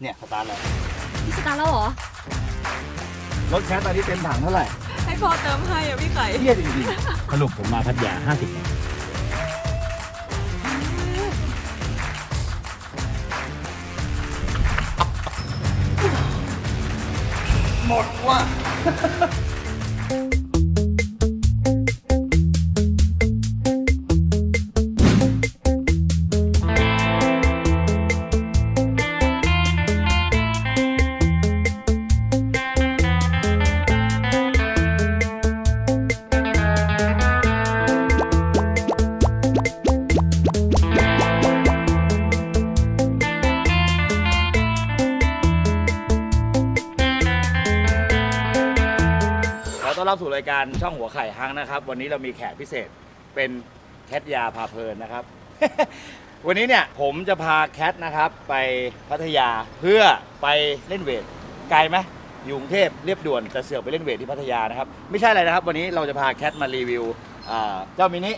เนี่ยสตาร์ทแล้วพี่สตาร์ทแล้วเหรอ รถแคสตอนนี้เต็มถังเท่าไหร่ให้พ่อเติมให้อะพี่ไข่เที่ยจริงๆสรุปผมมาพัทยาห้าสิบหมดว่ะ รับสู่รายการช่องหัวไข่ฮังนะครับ วันนี้เรามีแขกพิเศษเป็นแคทยาพาเพลินนะครับ วันนี้เนี่ยผมจะพาแคทนะครับไปพัทยาเพื่อไปเล่นเวทไกลไหมอยู่กรุงเทพเรียบด่วนแต่เสือกไปเล่นเวทที่พัทยานะครับ ไม่ใช่อะไรนะครับ วันนี้เราจะพาแคทมารีวิวอ่าเจ้ามินิ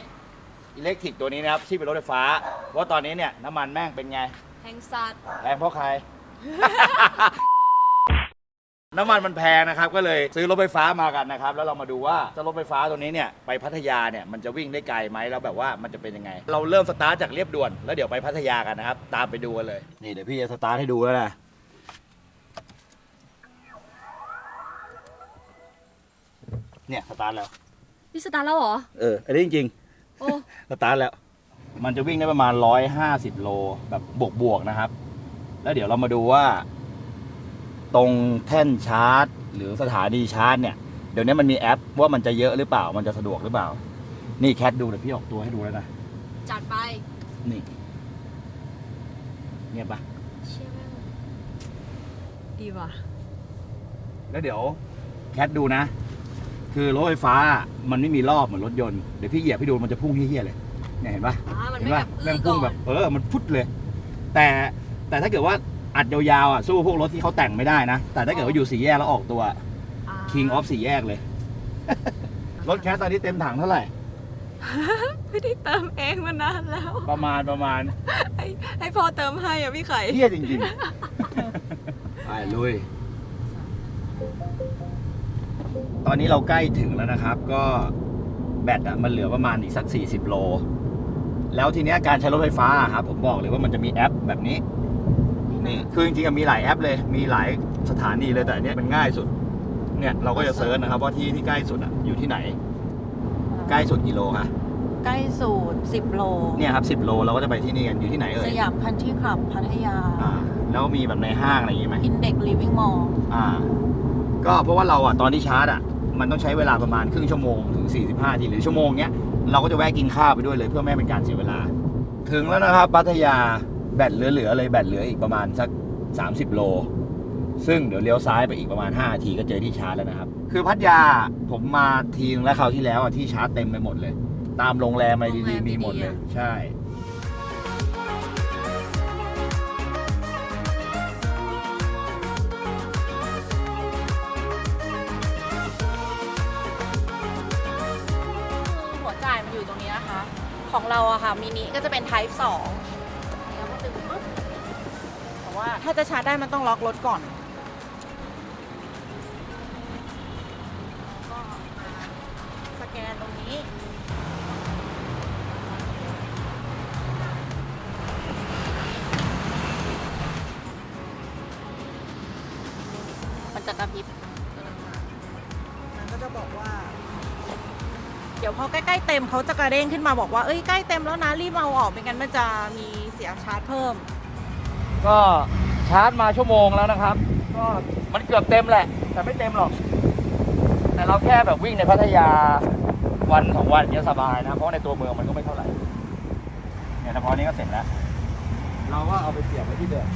อิเล็กทริกตัวนี้นะครับที่เป็นรถไฟฟ้าเพราะตอนนี้เนี่ยน้ำมันแม่งเป็นไง แห่งสัตว์ แพงเพราะใคร น้ำมันมันแพงนะครับก็เลยซื้อรถไฟฟ้ามากันนะครับแล้วเรามาดูว่าเจ้ารถไฟฟ้าตัวนี้เนี่ยไปพัทยาเนี่ยมันจะวิ่งได้ไกลไหมแล้วแบบว่ามันจะเป็นยังไง เราเริ่มสตาร์ทจากเรียบด่วนแล้วเดี๋ยวไปพัทยากันนะครับตามไปดูกันเลย นี่เดี๋ยวพี่จะสตาร์ทให้ดูแล้วนะเนี่ยสตาร์ทแล้วพี่สตาร์ทแล้วเหรอ เอออันนี้จริงโอ้ๆสตาร์ทแล้ว มันจะวิ่งได้ประมาณ 150 โลแบบบวกๆนะครับ แล้วเดี๋ยวเรามาดูว่า ตรงแท่นชาร์จ หรือสถานีชาร์จเนี่ยเดี๋ยวนี้มันมีแอปว่ามันจะเยอะหรือเปล่า มันจะสะดวกหรือเปล่า นี่แคทดูเดี๋ยวพี่ออกตัวให้ดูแล้วนะ จัดไป นี่เงียบปะเชี่ยแม่งดีว่ะ แล้วเดี๋ยวแคทดูนะ คือรถไฟฟ้ามันไม่มีรอบเหมือนรถยนต์ เดี๋ยวพี่เหยียบพี่ดูมันจะพุ่งเฮี้ยๆเลย เนี่ยเห็นปะอ่ามันเห็ไม่นแบปะบแม่งอื้อพุ่งก่อนแบบเออมันพุดเลย แต่แต่ถ้าเกิดว่า อัดยาวๆอะสู้พวกรถที่เขาแต่งไม่ได้นะ แต่ถ้าเกิดว่าอยู่สี่แยกแล้วออกตัวอ่า King of สี่แยกเลย รถแคสตอนนี้เต็มถังเท่าไหร่ ไม่ได้เติมเองมานานแล้ว ประมาณประมาณให้ให้พ่อเติมให้อะพี่ไข่ เที่ยจริงๆ ไปลุย ตอนนี้เราใกล้ถึงแล้วนะครับ ก็แบตอะมันเหลือประมาณอีกสัก 40 โล แล้วทีเนี้ยการใช้รถไฟฟ้าอะครับผมบอกเลยว่ามันจะมีแอปแบบนี้ นี่คือจริงๆอะมีหลายแอปเลย มีหลายสถานีเลยแต่อันเนี้ยมันง่ายสุด เนี่ยเราก็จะเซิร์ชนะครับว่าที่ที่ใกล้สุดอะอยู่ที่ไหน ใกล้สุดกิโลคะใกล้สูตร10 โล เนี่ยครับ10 โลเราก็จะไปที่นี่กันอยู่ที่ไหนเอ่สยยามพันที่ขับพัทยาอ่าแล้วมีแบบในห้างอะไรอย่างงี้ไหม Index Living Mall อ่า ก็เพราะว่าเราอะตอนที่ชาร์จอะมันต้องใช้เวลาประมาณครึ่งชั่วโมงถึง 45นาทีหรือชั่วโมงเนี้ยเราก็จะแวะกินข้าวไปด้วยเลยเพื่อไม่ให้เป็นการเสียเวลา ถึงแล้วนะครับพัทยา แบตเหลือๆเลยแบตเหลืออีกประมาณสัก 30 โล ซึ่งเดี๋ยวเลี้ยวซ้ายไปอีกประมาณ5นาทีก็เจอที่ชาร์จแล้วนะครับ คือพัทยาผมมาทีนึงแล้วคราวที่แล้วอะที่ชาร์จเต็มไปหมดเลย ตามโรงแรมอะไรโรงแรดีมๆมีหมดเลยดีๆอะใช่หัวจ่ายมันอยู่ตรงนี้นะคะ ของเราอะค่ะมินิก็จะเป็น Type 2 ว่าถ้าจะชาร์จได้มันต้องล็อกรถก่อนแล้วก็มาสแกนตรงนี้ มันจะกระพริบ มันก็จะบอกว่า เดี๋ยวพอใกล้ๆเต็มเขาจะกระเด้งขึ้นมาบอกว่า เอ้ยใกล้เต็มแล้วนะรีบเอาออกไม่งั้นมันจะมีเสียชาร์จเพิ่ม ก็ชาร์จมาชั่วโมงแล้วนะครับ ก็มันเกือบเต็มแหละ แต่ไม่เต็มหรอก แต่เราแค่แบบวิ่งในพัทยาวันสองวันเนี้ยสบายนะเพราะในตัวเมืองมันก็ไม่เท่าไหร่เนี่ยแต่พอนี้ก็เสร็จแล้ว เราก็เอาไปเสียบไว้ที่เดิม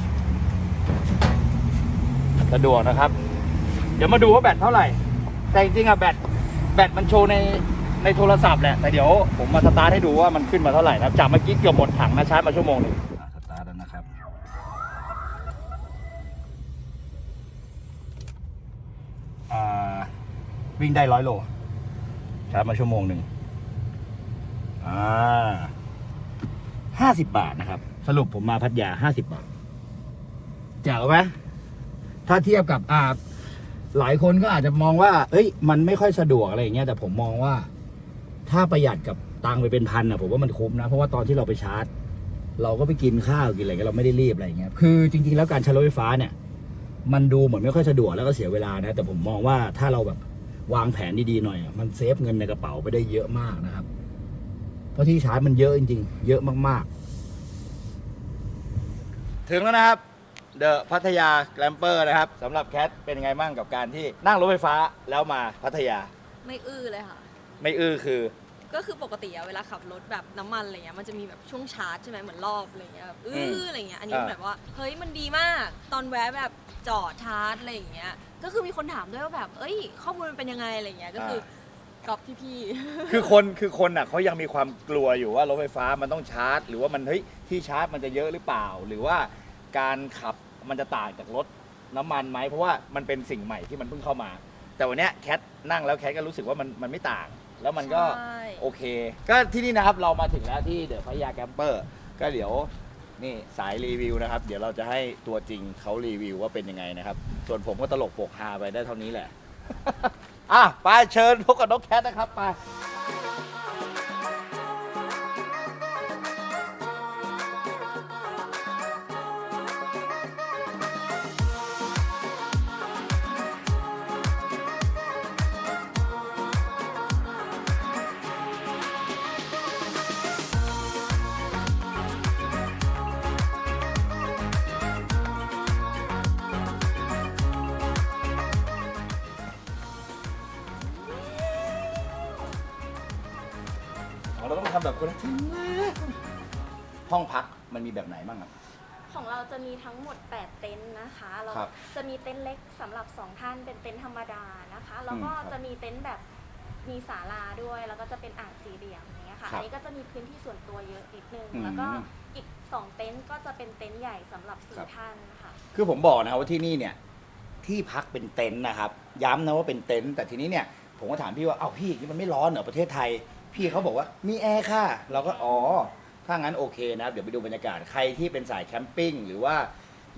สะดวกนะครับ เดี๋ยวมาดูว่าแบตเท่าไหร่ แต่จริงๆอะแบตแบตมันโชว์ในในโทรศัพท์แหละแต่เดี๋ยวผมมาสตาร์ทให้ดูว่ามันขึ้นมาเท่าไหร่นะครับจากเมื่อกี้เกือบหมดถังนะชาร์จมาชั่วโมงหนึ่งอะสตาร์ทแล้วนะครับ อ่า วิ่งได้ร้อยโลชาร์จมาชั่วโมงหนึ่งอ่าห้าสิบบาทนะครับ สรุปผมมาพัทยาห้าสิบบาทแจ๋วไหมถ้าเทียบกับอ่าหลายคนก็อาจจะมองว่า เอ้ย มันไม่ค่อยสะดวกอะไรอย่างเงี้ยแต่ผมมองว่า ถ้าประหยัดกับตังไปเป็นพันอะผมว่ามันคุ้มนะ เพราะว่าตอนที่เราไปชาร์จ เราก็ไปกินข้าวกินอะไรกันเราไม่ได้รีบอะไรอย่างเงี้ยคือจริงๆแล้วการช้รถไฟฟ้าเนี่ย มันดูเหมือนไม่ค่อยสะดวกแล้วก็เสียเวลานะ แต่ผมมองว่าถ้าเราแบบ วางแผนดีๆหน่อยอะมันเซฟเงินในกระเป๋าไปได้เยอะมากนะครับ เพราะที่ชาร์จมันเยอะจริงๆ เยอะมากๆ ถึงแล้วนะครับเดอะพัทยาแกลมเปอร์นะครับสำหรับแคทเป็นยังไงบ้างกับการที่นั่งรถไฟฟ้าแล้วมาพัทยา ไม่อื้อเลยค่ะ ไม่อื้อคือ ก็คือปกติอะเวลาขับรถแบบน้ำมันอะไรเงี้ยมันจะมีแบบช่วงชาร์จใช่ไหมเหมือนรอบอะไรเงี้ยแบบอื้ออะไรเงี้ยอันนี้อ่า แบบว่าเฮ้ยมันดีมากตอนแวะแบบจอดชาร์จอะไรอย่างเงี้ยก็คือมีคนถามด้วยว่าแบบเอ้ย ข้อมูลมันเป็นยังไงอะไรเงี้ยก็คือก๊อปที่พี่ คือคนคือคนอะเขายังมีความกลัวอยู่ว่ารถไฟฟ้ามันต้องชาร์จ หรือว่ามันเฮ้ยที่ชาร์จมันจะเยอะหรือเปล่า หรือว่าการขับมันจะต่างจากรถน้ำมันไหมเพราะว่ามันเป็นสิ่งใหม่ที่มันเพิ่งเข้ามา แต่วันเนี้ยแคทนั่งแล้วแคทก็รู้สึกว่ามันมันไม่ต่าง แล้วมันก็ใช่ โอเค ก็ที่นี่นะครับเรามาถึงแล้วที่เดอะพัทยาแกมเปอร์ ก็เดี๋ยวนี่สายรีวิวนะครับ เดี๋ยวเราจะให้ตัวจริงเขารีวิวว่าเป็นยังไงนะครับ ส่วนผมก็ตลกโปกฮาไปได้เท่านี้แหละ อะไปเชิญพบกับน้องแคทนะครับไป แบบคนละทีห้องพักมันมีแบบไหนบ้างครับ ของเราจะมีทั้งหมด 8 เต็นท์นะคะ เราครับจะมีเต็นท์เล็กสำหรับ 2 ท่านเป็นเต็นท์ธรรมดานะคะ แล้วก็อืมครับจะมีเต็นท์แบบมีศาลาด้วย แล้วก็จะเป็นอ่างสี่เหลี่ยมอย่างเงี้ยค่ะ ครับอันนี้ก็จะมีพื้นที่ส่วนตัวเยอะนิดนึง อืมแล้วก็อีก 2 เต็นท์ก็จะเป็นเต็นท์ใหญ่สำหรับสี่ครับ ท่านนะคะคือผมบอกนะครับว่าที่นี่เนี่ยที่พักเป็นเต็นท์นะครับ ย้ำนะว่าเป็นเต็นท์แต่ทีนี้เนี่ยผมก็ถามพี่ว่า เอ้าพี่นี่มันไม่ร้อนเหรอประเทศไทย พี่เขาบอกว่ามีแอร์ค่ะ เราก็อ๋อ ถ้างั้นโอเคนะครับเดี๋ยวไปดูบรรยากาศใครที่เป็นสายแคมปิ้งหรือว่า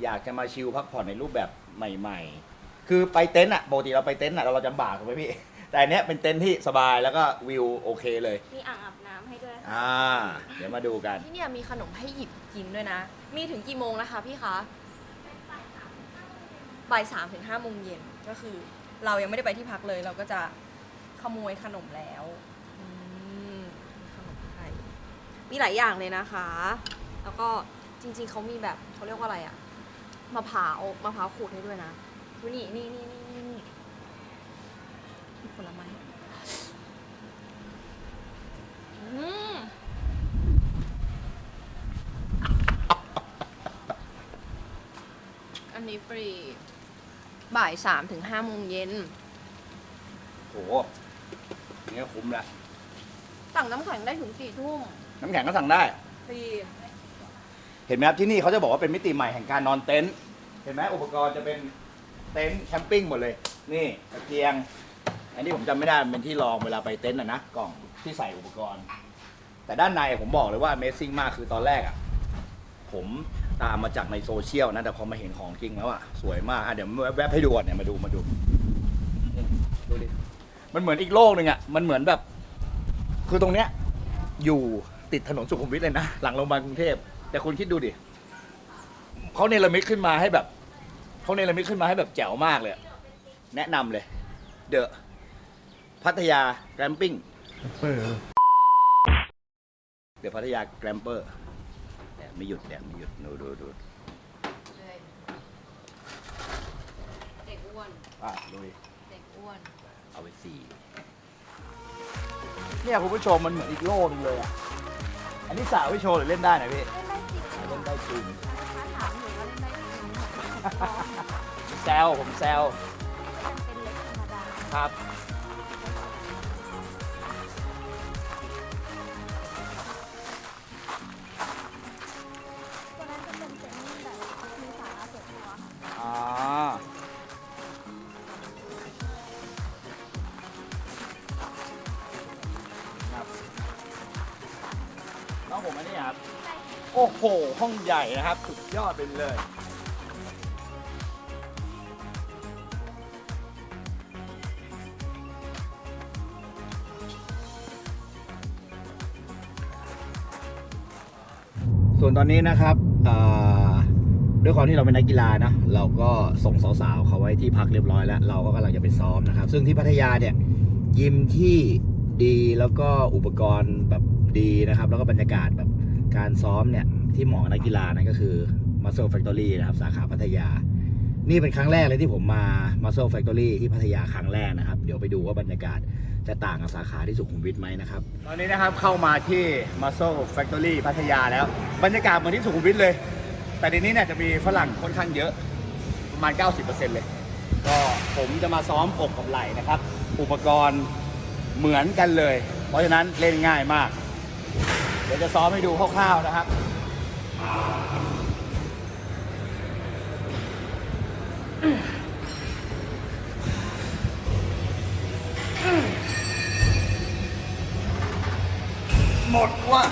อยากจะมาชิลพักผ่อนในรูปแบบใหม่ ๆ คือไปเต็นท์อะปกติเราไปเต็นท์อะเราเราจำบากถูกไหมพี่ แต่อันเนี้ยเป็นเต็นท์ที่สบายแล้วก็วิวโอเคเลย มีอ่างอาบน้ำให้ด้วยค่ะอ่า เดี๋ยวมาดูกัน ที่เนี่ยมีขนมให้หยิบกินด้วยนะ มีถึงกี่โมงนะคะพี่คะบ่ายสามถึงห้าโมงเย็นก็คือ เรายังไม่ได้ไปที่พักเลย เราก็จะขโมยขนมแล้วอืมขนมไทย มีหลายอย่างเลยนะคะ แล้วก็จริงๆเขามีแบบเขาเรียกว่าอะไรอะมะพร้าวมะพร้าวขูดให้ด้วยนะดูนี่นี่นี่นี่นี่นี่มีผลไม้อืมอันนี้ฟรี บ่ายสามถึงห้าโมงเย็น โหอย่างเงี้ยคุ้มละ สั่งน้ำแข็งได้ถึงสี่ทุ่ม น้ำแข็งก็สั่งได้ฟรีเห็นไหมครับที่นี่เขาจะบอกว่าเป็นมิติใหม่แห่งการนอนเต็นท์เห็นไหมอุปกรณ์จะเป็นเต็นท์แคมปิ้งหมดเลย นี่ตะเกียง อันนี้ผมจำไม่ได้มันเป็นที่รองเวลาไปเต็นท์อะนะกล่องที่ใส่อุปกรณ์ แต่ด้านในผมบอกเลยว่า Amazing มากคือตอนแรกอะผมตามมาจากในโซเชียลนะ แต่พอมาเห็นของจริงแล้วอะสวยมากอะเดี๋ยวแวบๆให้ดูก่อนเนี่ยมาดูมาดูนี่ดูดิมันเหมือนอีกโลกหนึ่งอะมันเหมือนแบบ คือตรงเนี้ยอยู่ ติดถนนสุขุมวิทเลยนะ หลังโรงพยาบาลกรุงเทพ แต่คุณคิดดูดิเขาเนรมิตขึ้นมาให้แบบเขาเนรมิตขึ้นมาให้แบบแจ๋วมากเลยอะแนะนำเลย เดอะพัทยาแกรมปิ้งเดอะพัทยาแกรมเปอร์แดดไม่หยุดแดดไม่หยุดดูดูดูเด็กอ้วน อะลุยเด็กอ้วน เอาไปสี่เนี่ยคุณผู้ชมมันเหมือนอีกโลกหนึงเลยอะอั นนี้สาวพี่โชว์หรือเล่นได้นะพี่ เล่นได้จริงเล่นได้จริงถ้าถามหนูว่าเล่นได้จริงแซวผมแซวเป็นเล็กธรรมดาครับ โอ้โห ห้องใหญ่นะครับสุดยอดไปเลย ส่วนตอนนี้นะครับด้วยความที่เราเป็นนักกีฬานะเราก็ส่งสาวๆเขาไว้ที่พักเรียบร้อยแล้ว เราก็กำลังจะไปซ้อมนะครับ ซึ่งที่พัทยาเนี่ยยิมที่ดีแล้วก็อุปกรณ์แบบดีนะครับ แล้วก็บรรยากาศแบบ การซ้อมเนี่ยที่เหมาะกับนักกีฬานั่นก็คือ Muscle Factory นะครับสาขาพัทยา นี่เป็นครั้งแรกเลยที่ผมมา Muscle Factory ที่พัทยาครั้งแรกนะครับ เดี๋ยวไปดูว่าบรรยากาศจะต่างกับสาขาที่สุขุมวิทไหมนะครับ ตอนนี้นะครับเข้ามาที่ Muscle Factory พัทยาแล้ว บรรยากาศเหมือนที่สุขุมวิทเลย แต่ทีนี้เนี่ยจะมีฝรั่งค่อนข้างเยอะประมาณ 90%เลย ก็ผมจะมาซ้อมอกกับไหล่นะครับ อุปกรณ์เหมือนกันเลย เพราะฉะนั้นเล่นง่ายมาก เดี๋ยวจะซ้อมให้ดูคร่าวๆนะครับหมดว่ะ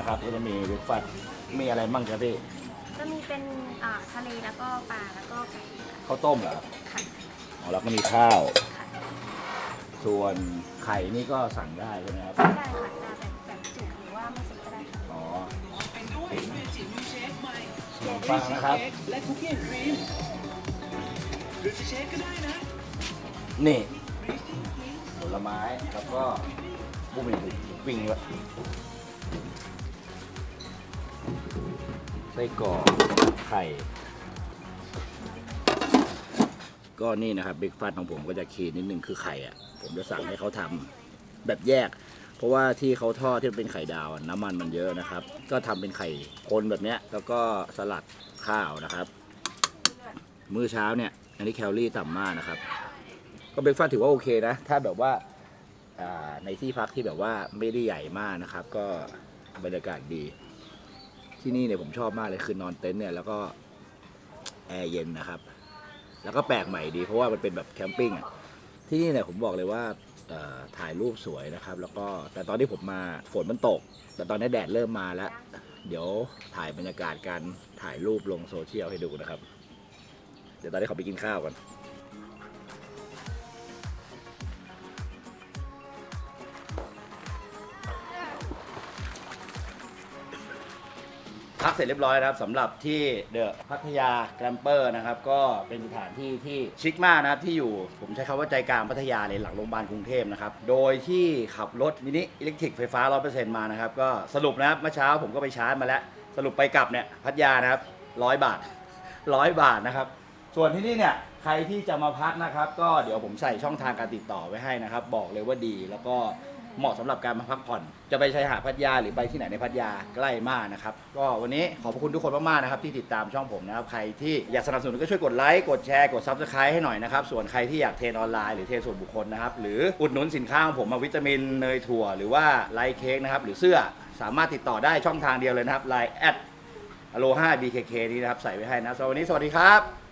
นเช้านะครับก็จะมีวิกฟัดมีอะไรบ้างครับพี่จะมีเป็นอ่าทะเลแล้วก็ปลาแล้วก็ไก่ค่ะข้าวต้มเหรอครับค่ะอ๋อแล้วก็มีข้าว ค่ะส่ส่วนไข่นี่ก็สั่งได้ใช่ไหมครับ ได้ค่ะจะแบบแบบจุกหรือว่าไม่สุกก็ได้ค่ะอ๋อฟังนะครับนี่ผลไม้แล้วก็บุ้มบุ้มปิ้งด้วย ไส้กรอกไข่ ก็นี่นะครับบิ๊กฟันของผมก็จะคีนิดนึงคือไข่อะ ผมจะสั่งให้เขาทำแบบแยก เพราะว่าที่เขาทอดที่เป็นไข่ดาวน้ำมันมันเยอะนะครับ ก็ทำเป็นไข่คนแบบเนี้ย แล้วก็สลัดข้าวนะครับ มื้อเช้าเนี่ย อันนี้แคลอรี่ต่ำมากนะครับ ก็เบรกฟาสถือว่าโอเคนะ ถ้าแบบว่าในที่พักที่แบบว่าไม่ได้ใหญ่มากนะครับ ก็บรรยากาศดี ที่นี่เนี่ยผมชอบมากเลยคือนอนเต็นท์เนี่ยแล้วก็แอร์เย็นนะครับ แล้วก็แปลกใหม่ดีเพราะว่ามันเป็นแบบแคมปิ้งอะที่นี่เนี่ยผมบอกเลยว่าถ่ายรูปสวยนะครับ แล้วก็แต่ตอนที่ผมมาฝนมันตก แต่ตอนนี้แดดเริ่มมาแล้ว เดี๋ยวถ่ายบรรยากาศการถ่ายรูปลงโซเชียลให้ดูนะครับ เดี๋ยวตอนนี้ขอไปกินข้าวก่อน พักเสร็จเรียบร้อยนะครับสำหรับที่เดอะพัทยาแกรมเปอร์นะครับก็เป็นสถานที่ที่ชิคมากนะครับที่อยู่ผมใช้คำว่าใจกลางพัทยาเลยหลังโรงพยาบาลกรุงเทพนะครับโดยที่ขับรถมินิอิเล็กทริกไฟฟ้า 100%มานะครับก็สรุปนะครับเมื่อเช้าผมก็ไปชาร์จมาแล้ว สรุปไปกลับเนี่ยพัทยานะครับร้อยบาทร้อยบาทนะครับส่วนที่นี่เนี่ยใครที่จะมาพักนะครับ ก็เดี๋ยวผมใส่ช่องทางการติดต่อไว้ให้นะครับ บอกเลยว่าดีแล้วก็ เหมาะสำหรับการมาพักผ่อน จะไปชายหาดพัทยาหรือไปที่ไหนในพัทยาใกล้มากนะครับ ก็วันนี้ขอบพระคุณทุกคนมากๆนะครับที่ติดตามช่องผมนะครับ ใครที่อยากสนับสนุนก็ช่วยกดไลค์กดแชร์กดซับสไครต์ให้หน่อยนะครับ ส่วนใครที่อยากเทรนออนไลน์หรือเทรนส่วนบุคคลนะครับหรืออุดหนุนสินค้าของผมมาวิตามินเนยถั่ว หรือว่าไลท์เค้กนะครับหรือเสื้อสามารถติดต่อได้ช่องทางเดียวเลยนะครับไลน์แอดอโล5 BKK นี้นะครับใส่ไว้ให้นะสวัสดีครับ